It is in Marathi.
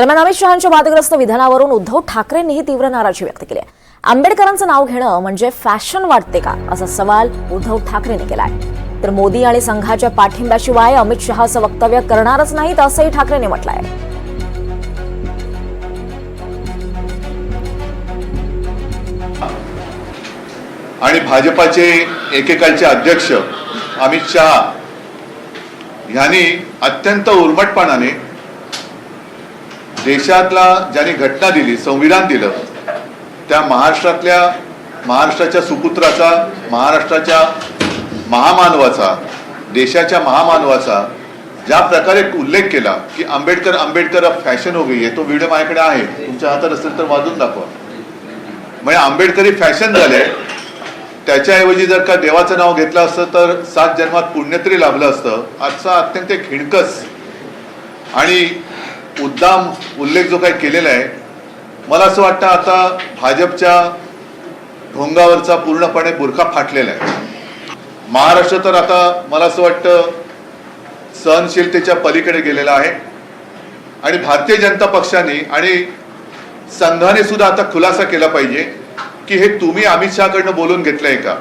दरम्यान अमित शहांच्या वादग्रस्त विधानावरून उद्धव ठाकरेंनीही तीव्र नाराजी व्यक्त केली आहे. आंबेडकरांचं नाव घेणं म्हणजे फॅशन वाटते का? असा सवाल उद्धव ठाकरेंनी केलाय तर मोदी आणि संघाच्या पाठिंब्याशिवाय अमित शहाचं वक्तव्य करणारच नाहीत असंही ठाकरेंनी म्हटलं आहे आणि भाजपाचे एकेकालचे अध्यक्ष अमित शहा यांनी अत्यंत उर्मटपणाने देशातला ज्यांनी घटना दिली संविधान दिलं त्या महाराष्ट्रातल्या महाराष्ट्राच्या सुपुत्राचा महाराष्ट्राच्या महामानवाचा देशाच्या महामानवाचा ज्या प्रकारे उल्लेख केला की आंबेडकर आंबेडकर फॅशन हो गई आहे तो व्हिडिओ माझ्याकडे आहे. तुमच्या हातात असेल तर वाजून दाखवा. म्हणजे आंबेडकरी फॅशन झाले त्याच्याऐवजी जर का देवाचं नाव घेतलं असतं तर सात जन्मात पुण्य तरी लाभलं असतं. आजचा अत्यंत खिणकस आणि उद्दाम उल्लेख जो काही केलेला आहे मला असं वाटतं आता भाजपच्या ढोंगावरचा पूर्णपणे बुरखा फाटलेला आहे. महाराष्ट्र तर आता मला असं वाटतं सहनशीलतेच्या पलीकडे गेलेला आहे. आणि भारतीय जनता पक्षाने आणि संघाने सुद्धा आता खुलासा केला पाहिजे की हे तुम्ही अमित शहाकडनं बोलून घेतलंय का?